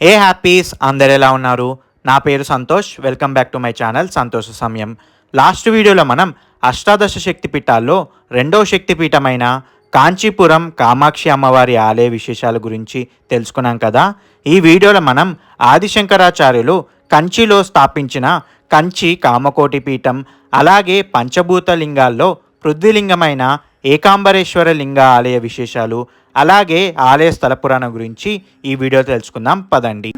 ఏ happies అందరు ఎలా ఉన్నారు? నా పేరు Santosh. Welcome back to my channel Santosha Samayam. Last వీడియోలో మనం అష్టాదశ శక్తి పీఠాల్లో రెండవ శక్తి పీఠమైన కాంచీపురం కామాక్షి అమ్మవారి ఆలయ విశేషాల గురించి తెలుసుకున్నాం కదా. ఈ వీడియోలో మనం ఆదిశంకరాచార్యులు కంచిలో స్థాపించిన కంచి కామకోటి పీఠం అలాగే పంచభూత లింగాల్లో పృథ్వీలింగమైన ఏకాంబరేశ్వర లింగ ఆలయ విశేషాలు అలాగే ఆలయ స్థల పురాణం గురించి ఈ వీడియో తెలుసుకుందాం. పదండి.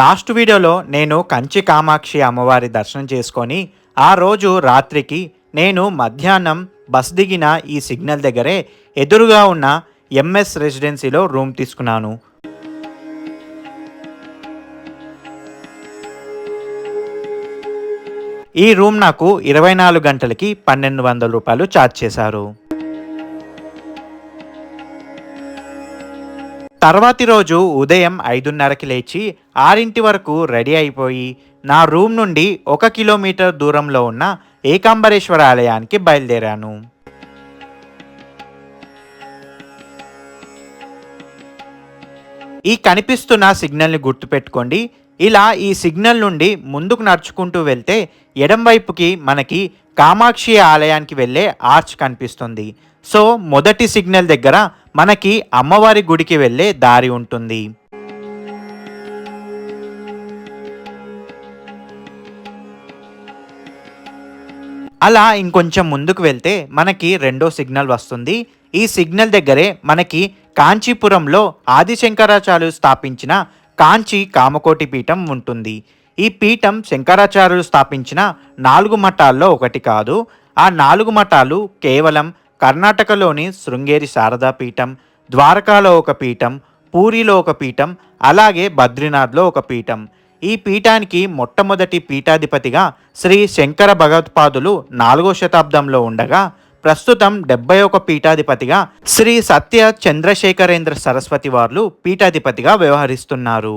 లాస్ట్ వీడియోలో నేను కంచి కామాక్షి అమ్మవారి దర్శనం చేసుకొని ఆ రోజు రాత్రికి నేను మధ్యాహ్నం బస్ దిగిన ఈ సిగ్నల్ దగ్గరే ఎదురుగా ఉన్న ఎంఎస్ రెసిడెన్సీలో రూమ్ తీసుకున్నాను. ఈ రూమ్ నాకు ఇరవై నాలుగు గంటలకి పన్నెండు వందల రూపాయలు ఛార్జ్ చేశారు. తర్వాతి రోజు ఉదయం ఐదున్నరకి లేచి ఆరింటి వరకు రెడీ అయిపోయి నా రూమ్ నుండి ఒక కిలోమీటర్ దూరంలో ఉన్న ఏకాంబరేశ్వర ఆలయానికి బయలుదేరాను. ఈ కనిపిస్తున్న సిగ్నల్ని గుర్తుపెట్టుకోండి. ఇలా ఈ సిగ్నల్ నుండి ముందుకు నడుచుకుంటూ వెళ్తే ఎడంవైపుకి మనకి కామాక్షి ఆలయానికి వెళ్ళే ఆర్చ్ కనిపిస్తుంది. సో మొదటి సిగ్నల్ దగ్గర మనకి అమ్మవారి గుడికి వెళ్ళే దారి ఉంటుంది. అలా ఇంకొంచెం ముందుకు వెళ్తే మనకి రెండో సిగ్నల్ వస్తుంది. ఈ సిగ్నల్ దగ్గరే మనకి కాంచీపురంలో ఆదిశంకరాచార్యులు స్థాపించిన కాంచి కామకోటి పీఠం ఉంటుంది. ఈ పీఠం శంకరాచార్యులు స్థాపించిన నాలుగు మఠాల్లో ఒకటి కాదు. ఆ నాలుగు మఠాలు కేవలం కర్ణాటకలోని శృంగేరి శారదా పీఠం ద్వారకాలో ఒక పీఠం పూరిలో ఒక పీఠం అలాగే బద్రీనాథ్లో ఒక పీఠం. ఈ పీఠానికి మొట్టమొదటి పీఠాధిపతిగా శ్రీ శంకర భగవత్పాదులు నాలుగో శతాబ్దంలో ఉండగా ప్రస్తుతం డెబ్బై ఒక పీఠాధిపతిగా శ్రీ సత్య చంద్రశేఖరేంద్ర సరస్వతి వార్లు పీఠాధిపతిగా వ్యవహరిస్తున్నారు.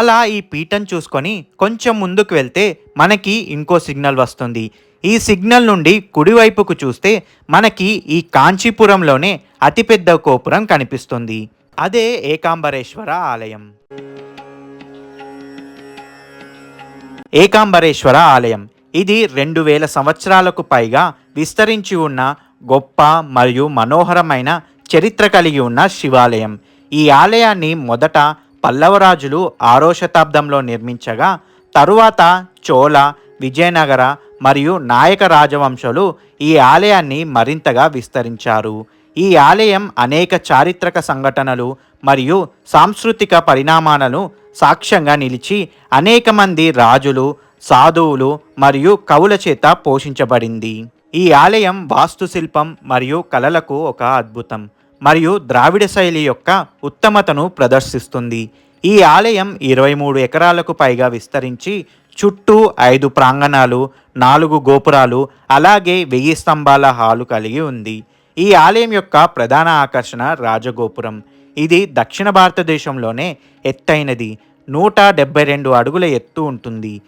అలా ఈ పీఠం చూసుకొని కొంచెం ముందుకు వెళ్తే మనకి ఇంకో సిగ్నల్ వస్తుంది. ఈ సిగ్నల్ నుండి కుడివైపుకు చూస్తే మనకి ఈ కాంచీపురంలోనే అతిపెద్ద గోపురం కనిపిస్తుంది. అదే ఏకాంబరేశ్వర ఆలయం. ఏకాంబరేశ్వర ఆలయం. ఇది రెండు వేల సంవత్సరాలకు పైగా విస్తరించి ఉన్న గొప్ప మరియు మనోహరమైన చరిత్ర కలిగి ఉన్న శివాలయం. ఈ ఆలయాన్ని మొదట పల్లవరాజులు ఆరో శతాబ్దంలో నిర్మించగా తరువాత చోళ విజయనగర మరియు నాయక రాజవంశాలు ఈ ఆలయాన్ని మరింతగా విస్తరించారు. ఈ ఆలయం అనేక చారిత్రక సంఘటనలు మరియు సాంస్కృతిక పరిణామాలను సాక్ష్యంగా నిలిచి అనేక మంది రాజులు సాధువులు మరియు కవుల చేత పోషించబడింది. ఈ ఆలయం వాస్తుశిల్పం మరియు కళలకు ఒక అద్భుతం మరియు ద్రావిడ శైలి యొక్క ఉత్తమతను ప్రదర్శిస్తుంది. ఈ ఆలయం ఇరవై మూడు ఎకరాలకు పైగా విస్తరించి చుట్టూ ఐదు ప్రాంగణాలు నాలుగు గోపురాలు అలాగే వెయ్యి స్తంభాల హాలు కలిగి ఉంది. ఈ ఆలయం యొక్క ప్రధాన ఆకర్షణ రాజగోపురం. ఇది దక్షిణ భారతదేశంలోనే ఎత్తైనది. నూట డెబ్బై రెండు అడుగుల ఎత్తు ఉంటుంది.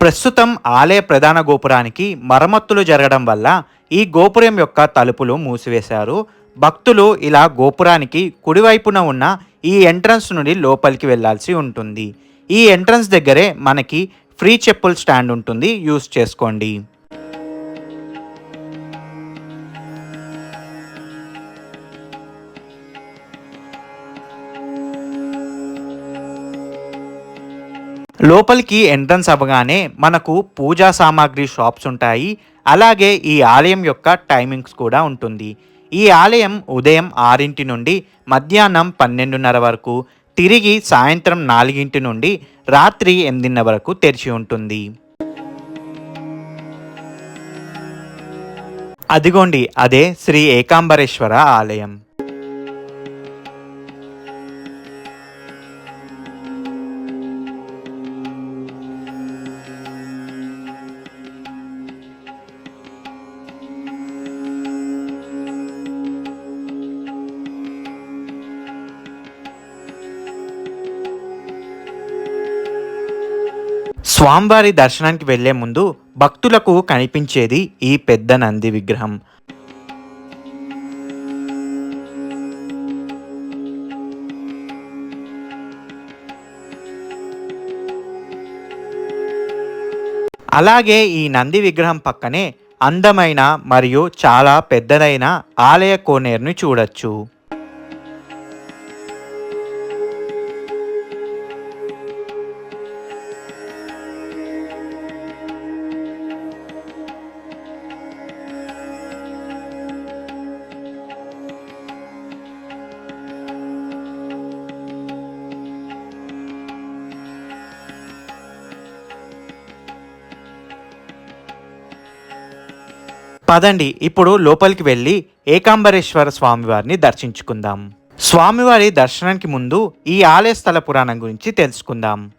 ప్రస్తుతం ఆలయ ప్రధాన గోపురానికి మరమ్మతులు జరగడం వల్ల ఈ గోపురం యొక్క తలుపులు మూసివేశారు. భక్తులు ఇలా గోపురానికి కుడివైపున ఉన్న ఈ ఎంట్రన్స్ నుండి లోపలికి వెళ్ళాల్సి ఉంటుంది. ఈ ఎంట్రన్స్ దగ్గరే మనకి ఫ్రీ చెప్పుల స్టాండ్ ఉంటుంది. యూస్ చేసుకోండి. లోపలికి ఎంట్రన్స్ అవ్వగానే మనకు పూజా సామాగ్రి షాప్స్ ఉంటాయి. అలాగే ఈ ఆలయం యొక్క టైమింగ్స్ కూడా ఉంటుంది. ఈ ఆలయం ఉదయం ఆరింటి నుండి మధ్యాహ్నం పన్నెండున్నర వరకు తిరిగి సాయంత్రం నాలుగింటి నుండి రాత్రి ఎనిమిదిన్నర వరకు తెరిచి ఉంటుంది. అదిగోండి అదే శ్రీ ఏకాంబరేశ్వర ఆలయం. స్వామివారి దర్శనానికి వెళ్ళే ముందు భక్తులకు కనిపించేది ఈ పెద్ద నంది విగ్రహం. అలాగే ఈ నంది విగ్రహం పక్కనే అందమైన మరియు చాలా పెద్దదైన ఆలయ కోనేరుని చూడొచ్చు. పదండి ఇప్పుడు లోపలికి వెళ్ళి ఏకాంబరేశ్వర స్వామివారిని దర్శించుకుందాం. స్వామివారి దర్శనానికి ముందు ఈ ఆలయ స్థల పురాణం గురించి తెలుసుకుందాం.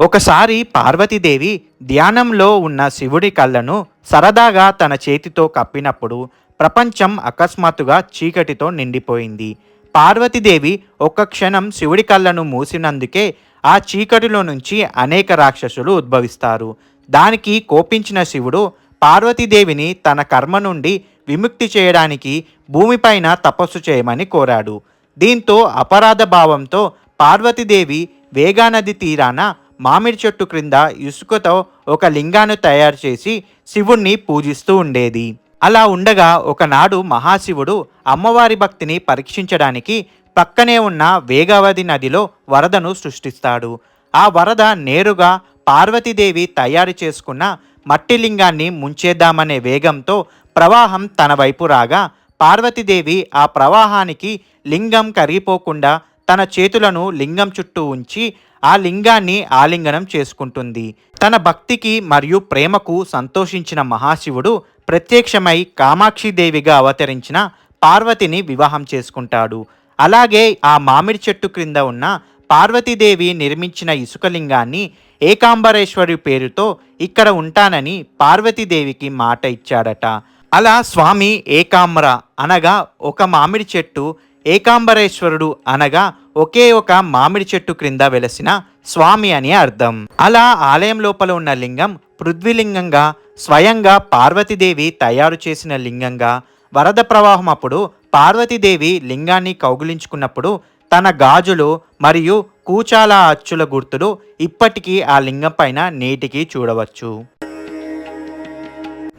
ఒకసారి పార్వతీదేవి ధ్యానంలో ఉన్న శివుడి కళ్ళను సరదాగా తన చేతితో కప్పినప్పుడు ప్రపంచం అకస్మాత్తుగా చీకటితో నిండిపోయింది. పార్వతీదేవి ఒక్క క్షణం శివుడి కళ్ళను మూసినందుకే ఆ చీకటిలో నుంచి అనేక రాక్షసులు ఉద్భవిస్తారు. దానికి కోపించిన శివుడు పార్వతీదేవిని తన కర్మ నుండి విముక్తి చేయడానికి భూమిపైన తపస్సు చేయమని కోరాడు. దీంతో అపరాధ భావంతో పార్వతీదేవి వేగానది తీరాన మామిడి చెట్టు క్రింద ఇసుకతో ఒక లింగాను తయారు చేసి శివుణ్ణి పూజిస్తూ ఉండేది. అలా ఉండగా ఒకనాడు మహాశివుడు అమ్మవారి భక్తిని పరీక్షించడానికి పక్కనే ఉన్న వేగావతి నదిలో వరదను సృష్టిస్తాడు. ఆ వరద నేరుగా పార్వతీదేవి తయారు చేసుకున్న మట్టి లింగాన్ని ముంచేద్దామనే వేగంతో ప్రవాహం తన వైపు రాగా పార్వతీదేవి ఆ ప్రవాహానికి లింగం కరిగిపోకుండా తన చేతులను లింగం చుట్టూ ఉంచి ఆ లింగాన్ని ఆలింగనం చేసుకుంటుంది. తన భక్తికి మరియు ప్రేమకు సంతోషించిన మహాశివుడు ప్రత్యక్షమై కామాక్షిదేవిగా అవతరించిన పార్వతిని వివాహం చేసుకుంటాడు. అలాగే ఆ మామిడి చెట్టు క్రింద ఉన్న పార్వతీదేవి నిర్మించిన ఇసుకలింగాన్ని ఏకాంబరేశ్వరి పేరుతో ఇక్కడ ఉంటానని పార్వతీదేవికి మాట ఇచ్చాడట. అలా స్వామి ఏకాంబర అనగా ఒక మామిడి చెట్టు ఏకాంబరేశ్వరుడు అనగా ఒకే ఒక మామిడి చెట్టు క్రింద వెలసిన స్వామి అని అర్థం. అలా ఆలయం లోపల ఉన్న లింగం పృథ్వీలింగంగా స్వయంగా పార్వతీదేవి తయారు చేసిన లింగంగా. వరద ప్రవాహం అప్పుడు పార్వతీదేవి లింగాన్ని కౌగులించుకున్నప్పుడు తన గాజులు మరియు కూచాల అచ్చుల గుర్తులు ఇప్పటికీ ఆ లింగం పైన నేటికి చూడవచ్చు.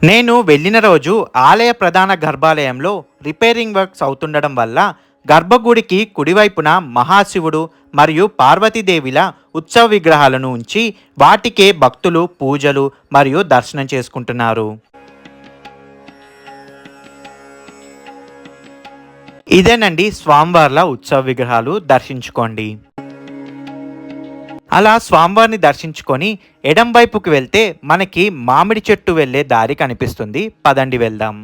నేను వెళ్ళిన రోజు ఆలయ ప్రధాన గర్భాలయంలో రిపేరింగ్ వర్క్స్ అవుతుండడం వల్ల గర్భగుడికి కుడివైపున మహాశివుడు మరియు పార్వతీదేవిల ఉత్సవ విగ్రహాలను ఉంచి వాటికే భక్తులు పూజలు మరియు దర్శనం చేసుకుంటున్నారు. ఇదేనండి స్వామివార్ల ఉత్సవ విగ్రహాలు. దర్శించుకోండి. అలా స్వామివారిని దర్శించుకొని ఎడం వైపుకి వెళ్తే మనకి మామిడి చెట్టు వెళ్ళే దారి కనిపిస్తుంది. పదండి వెళ్దాం.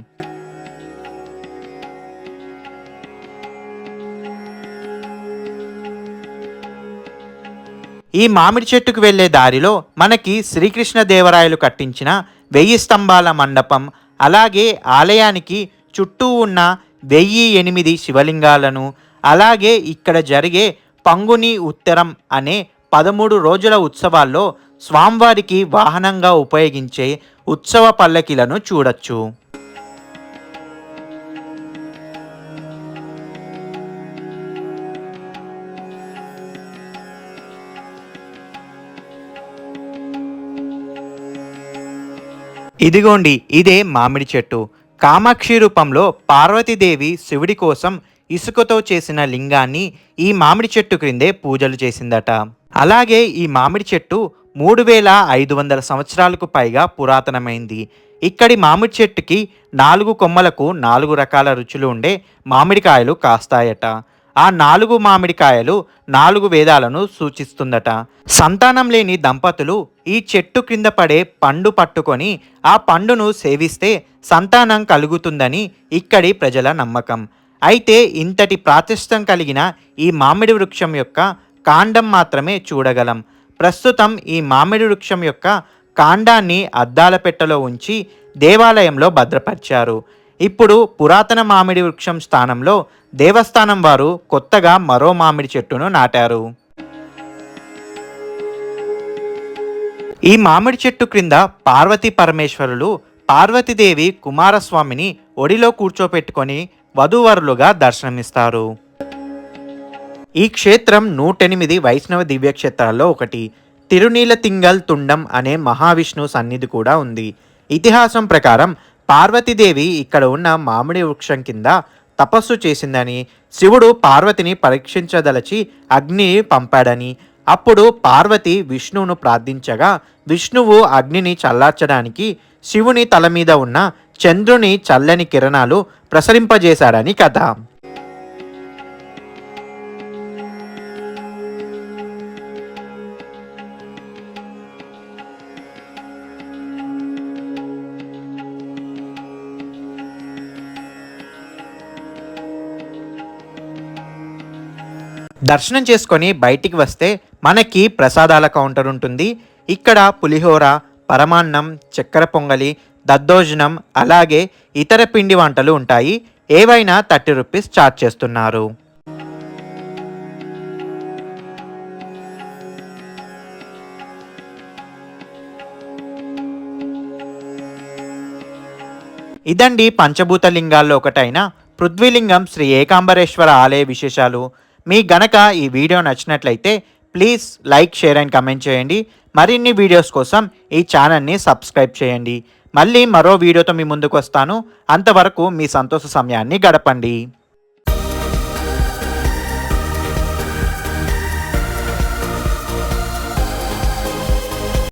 ఈ మామిడి చెట్టుకు వెళ్ళే దారిలో మనకి శ్రీకృష్ణ దేవరాయలు కట్టించిన వెయ్యి స్తంభాల మండపం అలాగే ఆలయానికి చుట్టూ ఉన్న వెయ్యి ఎనిమిది శివలింగాలను అలాగే ఇక్కడ జరిగే పంగుని ఉత్తరం అనే పదమూడు రోజుల ఉత్సవాల్లో స్వామివారికి వాహనంగా ఉపయోగించే ఉత్సవ పల్లకిలను చూడొచ్చు. ఇదిగోండి ఇదే మామిడి చెట్టు. కామాక్షి రూపంలో పార్వతీదేవి శివుడి కోసం ఇసుకతో చేసిన లింగాన్ని ఈ మామిడి చెట్టు క్రిందే పూజలు చేసిందట. అలాగే ఈ మామిడి చెట్టు మూడు వేల ఐదు వందల సంవత్సరాలకు పైగా పురాతనమైంది. ఇక్కడి మామిడి చెట్టుకి నాలుగు కొమ్మలకు నాలుగు రకాల రుచులు ఉండే మామిడికాయలు కాస్తాయట. ఆ నాలుగు మామిడికాయలు నాలుగు వేదాలను సూచిస్తుందట. సంతానం లేని దంపతులు ఈ చెట్టు క్రింద పడే పండు పట్టుకొని ఆ పండును సేవిస్తే సంతానం కలుగుతుందని ఇక్కడి ప్రజల నమ్మకం. అయితే ఇంతటి ప్రాతిష్టం కలిగిన ఈ మామిడి వృక్షం యొక్క కాండం మాత్రమే చూడగలం. ప్రస్తుతం ఈ మామిడి వృక్షం యొక్క కాండాన్ని అద్దాల పెట్టెలో ఉంచి దేవాలయంలో భద్రపరిచారు. ఇప్పుడు పురాతన మామిడి వృక్షం స్థానంలో దేవస్థానం వారు కొత్తగా మరో మామిడి చెట్టును నాటారు. ఈ మామిడి చెట్టు క్రింద పార్వతీ పరమేశ్వరులు పార్వతీదేవి కుమారస్వామిని ఒడిలో కూర్చోపెట్టుకొని వధూవరులుగా దర్శనమిస్తారు. ఈ క్షేత్రం నూటెనిమిది వైష్ణవ దివ్యక్షేత్రాల్లో ఒకటి. తిరునీల తింగల్ తుండం అనే మహావిష్ణు సన్నిధి కూడా ఉంది. ఇతిహాసం ప్రకారం పార్వతీదేవి ఇక్కడ ఉన్న మామిడి వృక్షం కింద తపస్సు చేసిందని శివుడు పార్వతిని పరీక్షించదలచి అగ్నిని పంపాడని. అప్పుడు పార్వతి విష్ణువును ప్రార్థించగా విష్ణువు అగ్నిని చల్లార్చడానికి శివుని తల మీద ఉన్న చంద్రుని చల్లని కిరణాలు ప్రసరింపజేశాడని కథ. దర్శనం చేసుకొని బయటికి వస్తే మనకి ప్రసాదాల కౌంటర్ ఉంటుంది. ఇక్కడ పులిహోర పరమాన్నం చక్కెర పొంగలి దద్దోజనం అలాగే ఇతర పిండి వంటలు ఉంటాయి. ఏవైనా థర్టీ రూపీస్ ఛార్జ్ చేస్తున్నారు. ఇదండి పంచభూత లింగాల్లో ఒకటైన పృథ్వీలింగం శ్రీ ఏకాంబరేశ్వర ఆలయ విశేషాలు. మీ గనక ఈ వీడియో నచ్చినట్లయితే please like share and comment చేయండి. మరిన్ని వీడియోస్ కోసం ఈ ఛానల్ని సబ్స్క్రైబ్ చేయండి. మళ్ళీ మరో వీడియోతో మీ ముందుకు వస్తాను. అంతవరకు మీ సంతోష సమయాన్ని గడపండి.